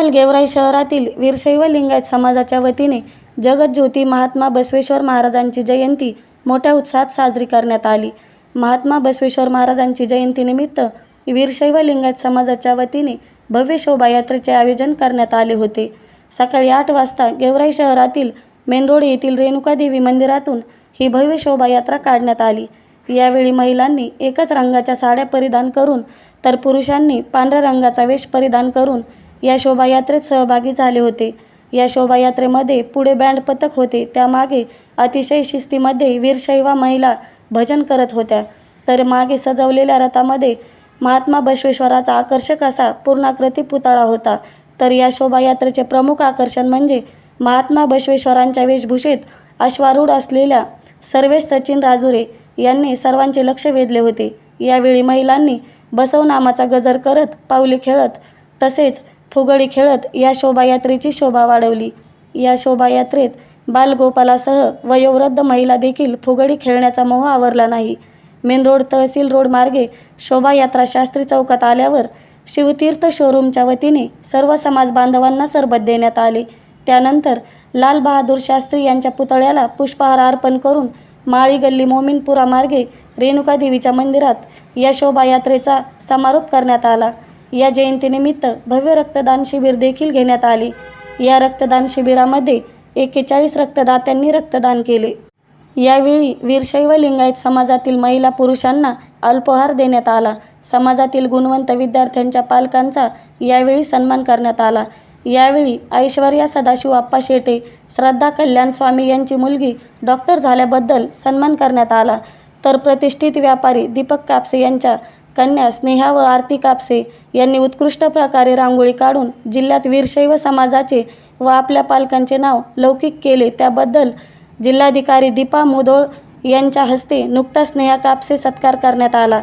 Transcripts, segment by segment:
काल गेवराई शहरातील वीरशैव लिंगायत समाजाच्या वतीने जगज्योती महात्मा बसवेश्वर महाराजांची जयंती मोठ्या उत्साहात साजरी करण्यात आली. महात्मा बसवेश्वर महाराजांची जयंतीनिमित्त वीरशैव लिंगायत समाजाच्या वतीने भव्य शोभायात्रेचे आयोजन करण्यात आले होते. सकाळी आठ वाजता गेवराई शहरातील मेन रोड येथील रेणुकादेवी मंदिरातून ही भव्य शोभायात्रा काढण्यात आली. यावेळी महिलांनी एकच रंगाच्या साड्या परिधान करून तर पुरुषांनी पांढऱ्या रंगाचा वेश परिधान करून या शोभायात्रेत सहभागी झाले होते. या शोभायात्रेमध्ये पुढे बँड पथक होते. त्यामागे अतिशय शिस्तीमध्ये वीरशैवा महिला भजन करत होत्या. तर मागे सजवलेल्या रथामध्ये महात्मा बसवेश्वराचा आकर्षक असा पूर्णाकृती पुतळा होता. तर या शोभायात्रेचे प्रमुख आकर्षण म्हणजे महात्मा बसवेश्वरांच्या वेशभूषेत अश्वारूढ असलेल्या सर्वेश सचिन राजुरे यांनी सर्वांचे लक्ष वेधले होते. यावेळी महिलांनी बसव नामाचा गजर करत पावले खेळत तसेच फुगडी खेळत या शोभायात्रेची शोभा वाढवली. या शोभायात्रेत बालगोपालासह वयोवृद्ध महिला देखील फुगडी खेळण्याचा मोह आवरला नाही. मेन रोड तहसील रोड मार्गे शोभायात्रा शास्त्री चौकात आल्यावर शिवतीर्थ शोरूमच्या वतीने सर्व समाज बांधवांना सरबत देण्यात आले. त्यानंतर लाल बहादूर शास्त्री यांच्या पुतळ्याला पुष्पहार अर्पण करून माळी गल्ली मोमिनपुरा मार्गे रेणुकादेवीच्या मंदिरात या शोभायात्रेचा समारोप करण्यात आला. या जयंतीनिमित्त भव्य रक्तदान शिबिर देखील घेण्यात आले. या रक्तदान शिबिरामध्ये एकेचाळीस रक्तदात्यांनी रक्तदान केले. यावेळी वीरशैव लिंगायत समाजातील महिला पुरुषांना अल्पोहार देण्यात आला. समाजातील गुणवंत विद्यार्थ्यांच्या पालकांचा यावेळी सन्मान करण्यात आला. यावेळी ऐश्वर्या सदाशिव आप्पा शेटे श्रद्धा कल्याण स्वामी यांची मुलगी डॉक्टर झाल्याबद्दल सन्मान करण्यात आला. तर प्रतिष्ठित व्यापारी दीपक कापसे यांच्या कन्या स्नेहा व आरती कापसे यांनी उत्कृष्ट प्रकारे रांगोळी काढून जिल्ह्यात वीरशैव समाजाचे व आपल्या पालकांचे नाव लौकिक केले. त्याबद्दल जिल्हाधिकारी दीपा मोदोळ यांच्या हस्ते नुकताच स्नेहा कापसे सत्कार करण्यात आला.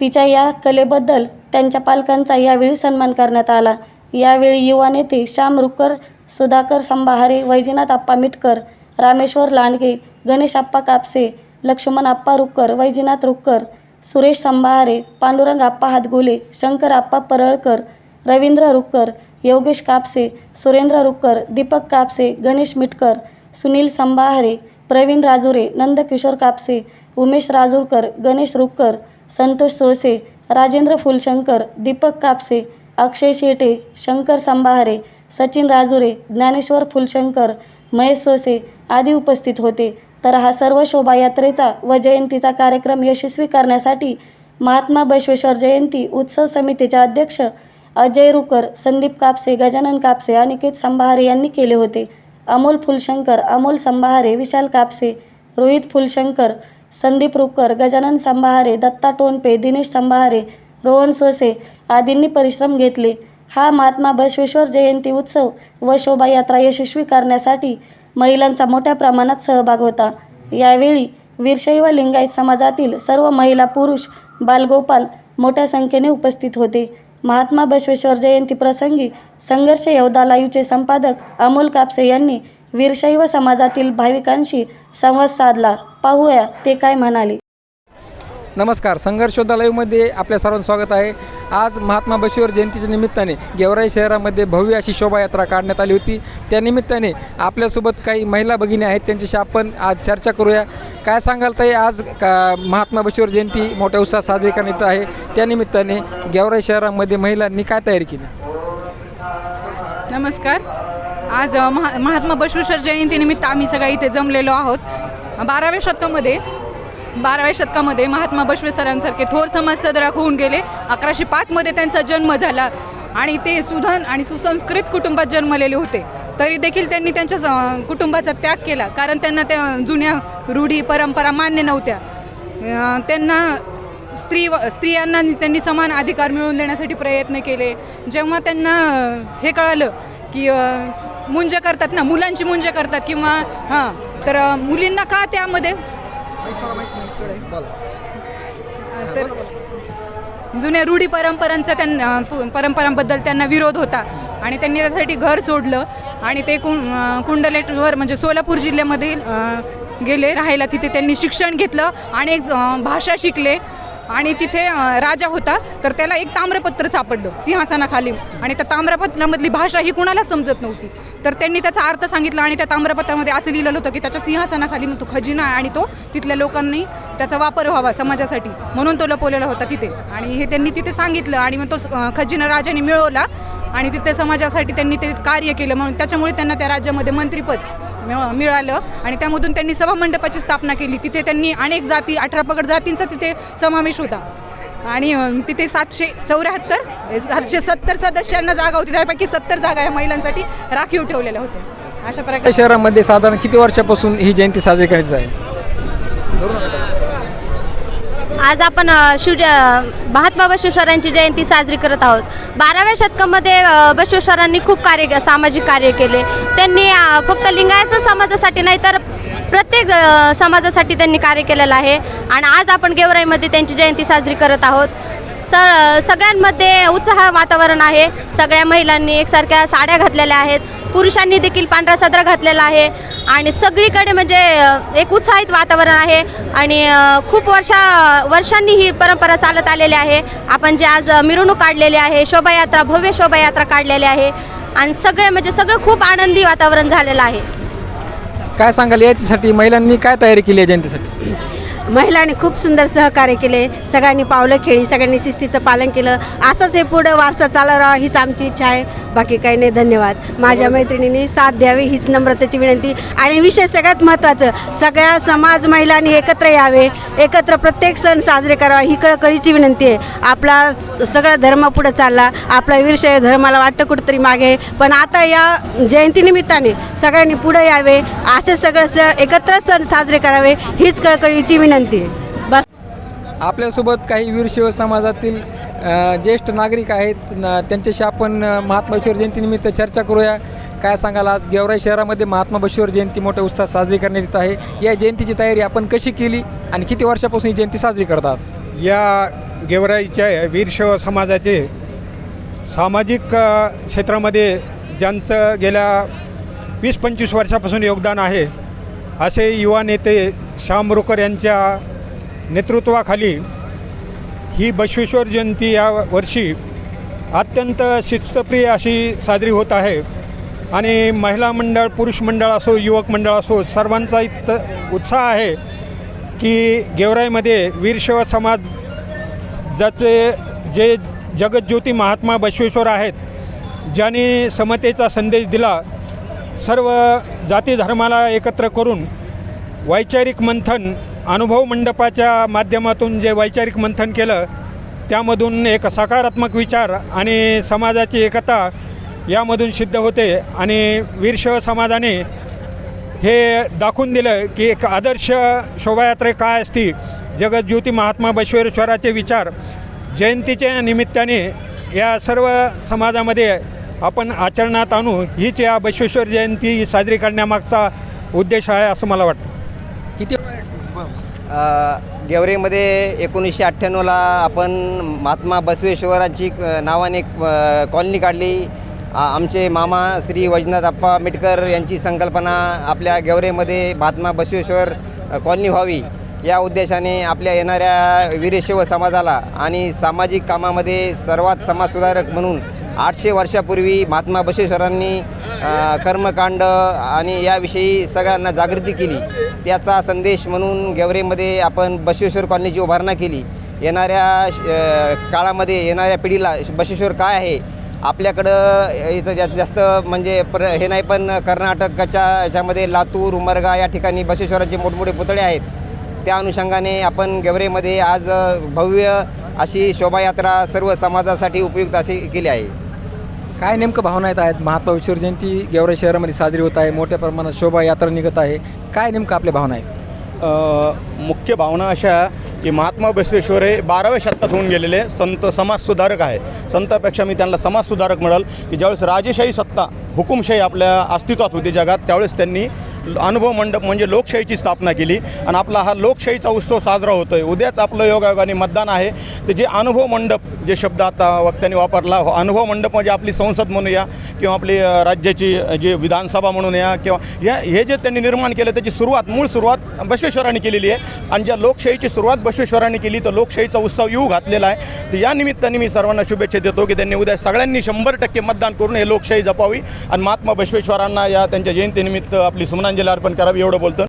तिच्या या कलेबद्दल त्यांच्या पालकांचा यावेळी सन्मान करण्यात आला. यावेळी युवा नेते श्याम रुक्कर सुधाकर संभाहारे वैजनाथ आप्पा मिटकर रामेश्वर लांडगे गणेश आप्पा कापसे लक्ष्मण आप्पा रुक्कर वैजनाथ रुक्कर सुरेश संभाहारे पांडुरंग आप्पा हातगुले शंकर आप्पा परळकर रवींद्र रुक्कर योगेश कापसे सुरेंद्र रुक्कर दीपक कापसे गणेश मिटकर सुनील संभाहारे प्रवीण राजुरे नंदकिशोर कापसे उमेश राजूरकर गणेश रुक्कर संतोष सोसे राजेंद्र फुलशंकर दीपक कापसे अक्षय शेटे शंकर संभाहारे सचिन राजुरे ज्ञानेश्वर फुलशंकर महेश सोसे आदी उपस्थित होते. तर हा सर्व शोभायात्रेचा व जयंतीचा कार्यक्रम यशस्वी करण्यासाठी महात्मा बसवेश्वर जयंती उत्सव समितीचे अध्यक्ष अजय रुकर संदीप कापसे गजानन कापसे अनिकेत संभाहारे यांनी केले होते. अमोल फुलशंकर अमोल संभाहारे विशाल कापसे रोहित फुलशंकर संदीप रुकर गजानन संभारे दत्ता टोनपे दिनेश संभाहारे रोहन सोसे आदींनी परिश्रम घेतले. हा महात्मा बसवेश्वर जयंती उत्सव व शोभायात्रा यशस्वी करण्यासाठी महिलांचा मोठ्या प्रमाणात सहभाग होता. यावेळी वीरशैव लिंगायत समाजातील सर्व महिला पुरुष बालगोपाल मोठ्या संख्येने उपस्थित होते. महात्मा बसवेश्वर जयंती प्रसंगी संघर्ष योद्धा लाईव्हचे संपादक अमोल कापसे यांनी वीरशैव समाजातील भाविकांशी संवाद साधला. पाहूया ते काय म्हणाले. नमस्कार संघर्षोद्धा लाईव्हमध्ये आपल्या सर्वांचं स्वागत आहे. आज महात्मा बशीवर जयंतीच्या निमित्ताने गेवराई शहरामध्ये भव्य अशी शोभायात्रा काढण्यात आली होती. त्या निमित्ताने आपल्यासोबत काही महिला भगिनी आहेत त्यांच्याशी आपण आज चर्चा करूया. काय सांगाल ताई आज का महात्मा बशीवर जयंती मोठ्या उत्साहात साजरी करण्यात आहे. त्यानिमित्ताने गेवराई शहरामध्ये महिलांनी काय तयारी केली? नमस्कार. आज महा महात्मा बशवेश्वर जयंतीनिमित्त आम्ही सगळ्या इथे जमलेलो आहोत. बाराव्या शतकामध्ये बाराव्या शतकामध्ये महात्मा बसवेश्वरांसारखे थोर समाज सदराक होऊन गेले. अकराशे पाचमध्ये त्यांचा जन्म झाला. आणि ते सुधन आणि सुसंस्कृत कुटुंबात जन्मलेले होते. तरी देखील त्यांनी त्यांच्या स- कुटुंबाचा त्याग केला. कारण त्यांना त्या जुन्या रूढी परंपरा मान्य नव्हत्या. त्यांना स्त्री स्त्रियांना त्यांनी समान अधिकार मिळवून देण्यासाठी प्रयत्न केले. जेव्हा त्यांना हे कळालं की मुंज करतात ना मुलांची मुंज करतात किंवा हां तर मुलींना का त्यामध्ये तर जुन्या रूढी परंपरांचा त्यांना परंपरांबद्दल त्यांना विरोध होता. आणि त्यांनी त्यासाठी घर सोडलं. आणि ते कुं कुंडलेटवर म्हणजे सोलापूर जिल्ह्यामध्ये गेले राहायला तिथे त्यांनी शिक्षण घेतलं. आणि भाषा शिकले. आणि तिथे राजा होता तर त्याला एक ताम्रपत्र सापडलं सिंहासनाखाली. आणि त्या ताम्रपत्रामधली भाषा ही कुणालाच समजत नव्हती. तर त्यांनी त्याचा अर्थ सांगितला आणि त्या ताम्रपत्रामध्ये असं लिहिलेलं होतं की त्याच्या सिंहासनाखाली मग तो खजिना आहे आणि तो तिथल्या लोकांनी त्याचा वापर व्हावा समाजासाठी. म्हणून तो लपवलेला होता तिथे. आणि हे त्यांनी तिथे सांगितलं आणि मग तो खजिना राजाने मिळवला आणि तिथे समाजासाठी त्यांनी ते कार्य केलं. म्हणून त्याच्यामुळे त्यांना त्या राज्यामध्ये मंत्रिपद मिळालं. आणि त्यामधून त्यांनी सभामंडपाची स्थापना केली. तिथे त्यांनी अनेक जाती अठरा पगड जातींचा तिथे समावेश होता. आणि तिथे सातशे चौऱ्याहत्तर सातशे सत्तर सदस्यांना जागा होती. त्यापैकी सत्तर जागा या महिलांसाठी राखीव ठेवलेल्या होत्या. अशा प्रकारे शहरामध्ये साधारण किती वर्षापासून ही जयंती साजरी करण्यात आहे? आज आपण शिव महात्मा बसवेश्वरांची जयंती साजरी करत आहोत. बाराव्या शतकामध्ये बसवेश्वरांनी खूप कार्य सामाजिक कार्य केले. त्यांनी फक्त लिंगायत समाजासाठी नाही तर प्रत्येक समाजासाठी त्यांनी कार्य केलेलं आहे. आणि आज आपण गेवराईमध्ये त्यांची जयंती साजरी करत आहोत. स सगळ्यांमध्ये उत्साह वातावरण आहे. सगळ्या महिलांनी एकसारख्या साड्या घातलेल्या आहेत. पुरुषांनी देखील पांढरा सदरा घातलेला आहे. आणि सगळीकडे म्हणजे एक उत्साहित वातावरण आहे. आणि खूप वर्षा वर्षांनी ही परंपरा चालत आलेली आहे. आपण जे आज मिरवणूक काढलेली आहे शोभायात्रा भव्य शोभायात्रा काढलेली आहे. आणि सगळे म्हणजे सगळं खूप आनंदी वातावरण झालेलं आहे. काय सांगाल याच्यासाठी? महिलांनी काय तयारी केली आहे जयंतीसाठी महिलांनी खूप सुंदर सहकार्य केले सगळ्यांनी पावलं खेळी सगळ्यांनी शिस्तीचं पालन केलं. असंच हे पुढं वारसा चालू राहा हीच आमची इच्छा आहे. बाकी काही नाही धन्यवाद. माझ्या मैत्रिणींनी साथ द्यावी हीच नम्रतेची विनंती. आणि विशेष सगळ्यात महत्त्वाचं सगळ्या समाज महिलांनी एकत्र यावे एकत्र प्रत्येक सण साजरे करावा ही कळकळीची विनंती आहे. आपला सगळा धर्म पुढे चालला आपला वीरशय धर्माला वाटतं कुठंतरी मागे. पण आता या जयंतीनिमित्ताने सगळ्यांनी पुढे यावे असे सगळं सण एकत्र सण साजरे करावे हीच कळकळीची विनंती. आहे बस. आपल्यासोबत काही वीरशैव समाजातील ज्येष्ठ नागरिक आहेत त्यांच्याशी आपण महात्मा बसवेश्वर जयंतीनिमित्त चर्चा करूया. काय सांगाल आज? गेवराई शहरामध्ये महात्मा बसवेश्वर जयंती मोठ्या उत्साहात साजरी करण्यात येत आहे. या जयंतीची तयारी आपण कशी केली आणि किती वर्षापासून ही जयंती साजरी करतात? या गेवराईच्या वीरशैव समाजाचे सामाजिक क्षेत्रामध्ये ज्यांचं गेल्या वीस पंचवीस वर्षापासून योगदान आहे असे युवा नेते श्याम रुकर यांच्या नेतृत्वाखाली ही बसवेश्वर जयंती या वर्षी अत्यंत शिस्तप्रिय अशी साजरी होत आहे. आणि महिला मंडळ पुरुष मंडळ असो युवक मंडळ असो सर्वांचा इत उत्साह आहे की गेवराईमध्ये वीरशैव समाज ज्याचे जे जगज्योती महात्मा बसवेश्वर आहेत ज्यांनी समतेचा संदेश दिला सर्व जाती धर्माला एकत्र करून वैचारिक मंथन अनुभव मंडपाच्या माध्यमातून जे वैचारिक मंथन केलं त्यामधून एक सकारात्मक विचार आणि समाजाची एकता यामधून सिद्ध होते. आणि वीरशैव समाजाने हे दाखवून दिलं की एक आदर्श शोभायात्रे काय असती जगज्योती महात्मा बसवेश्वराचे विचार जयंतीच्या निमित्ताने या सर्व समाजामध्ये आपण आचरणात आणू हीच या बसवेश्वर जयंती साजरी करण्यामागचा उद्देश आहे असं मला वाटतं. किती? गेवरेमध्ये एकोणीसशे अठ्ठ्याण्णवला आपण महात्मा बसवेश्वरांची नावाने कॉलनी काढली. आमचे मामा श्री वैजनाथ आप्पा आंबेडकर यांची संकल्पना आपल्या गेवरेमध्ये महात्मा बसवेश्वर कॉलनी व्हावी या उद्देशाने आपल्या येणाऱ्या वीरशैव समाजाला आणि सामाजिक कामामध्ये सर्वात समाजसुधारक म्हणून आठशे वर्षापूर्वी महात्मा बसवेश्वरांनी कर्मकांड आणि याविषयी सगळ्यांना जागृती केली. त्याचा संदेश म्हणून गेवरेमध्ये आपण बसवेश्वर कॉलनीची उभारणा केली. येणाऱ्या काळामध्ये येणाऱ्या पिढीला बसवेश्वर काय आहे? आपल्याकडं इथं जा जास्त म्हणजे प्र हे नाही पण कर्नाटकाच्या याच्यामध्ये लातूर उमरगा या ठिकाणी बसवेश्वराचे मोठमोठे पुतळे आहेत. त्या अनुषंगाने आपण गेवरेमध्ये आज भव्य अशी शोभायात्रा सर्व समाजासाठी उपयुक्त अशी केली आहे. काय नेमकं भावना येत आहेत महात्मा बसवेश्वर जयंती गेवराई शहरामध्ये साजरी होत आहे मोठ्या प्रमाणात शोभायात्रा निघत आहे. काय नेमकं आपल्या भावना आहेत? मुख्य भावना अशा की महात्मा बसवेश्वर हे बाराव्या शतकात होऊन गेलेले संत समाजसुधारक आहे. संतापेक्षा मी त्यांना समाजसुधारक म्हणाल की ज्यावेळेस राजेशाही सत्ता हुकुमशाही आपल्या अस्तित्वात होती जगात त्यावेळेस त्यांनी अनुभव मंडप म्हणजे लोकशाहीची स्थापना केली. आणि आपला हा लोकशाहीचा उत्सव साजरा होतो आहे उद्याच आपलं योगायोगाने मतदान आहे. तर जे अनुभव मंडप जे शब्द आता वक्त्यांनी वापरला हो, अनुभव मंडप म्हणजे आपली संसद म्हणूया किंवा आपली राज्याची जे जी विधानसभा म्हणून या किंवा या हे जे त्यांनी निर्माण केलं त्याची सुरुवात मूळ सुरुवात बसवेश्वरांनी केलेली आहे. आणि ज्या लोकशाहीची सुरुवात बसवेश्वरांनी केली तर लोकशाहीचा उत्सव येऊ घातलेला आहे. तर या निमित्ताने मी सर्वांना शुभेच्छा देतो की त्यांनी उद्या सगळ्यांनी शंभर टक्के मतदान करून हे लोकशाही जपावी. आणि महात्मा बसवेश्वरांना या त्यांच्या जयंतीनिमित्त आपली सुमनांजली अर्पण करावी एवढं बोलतो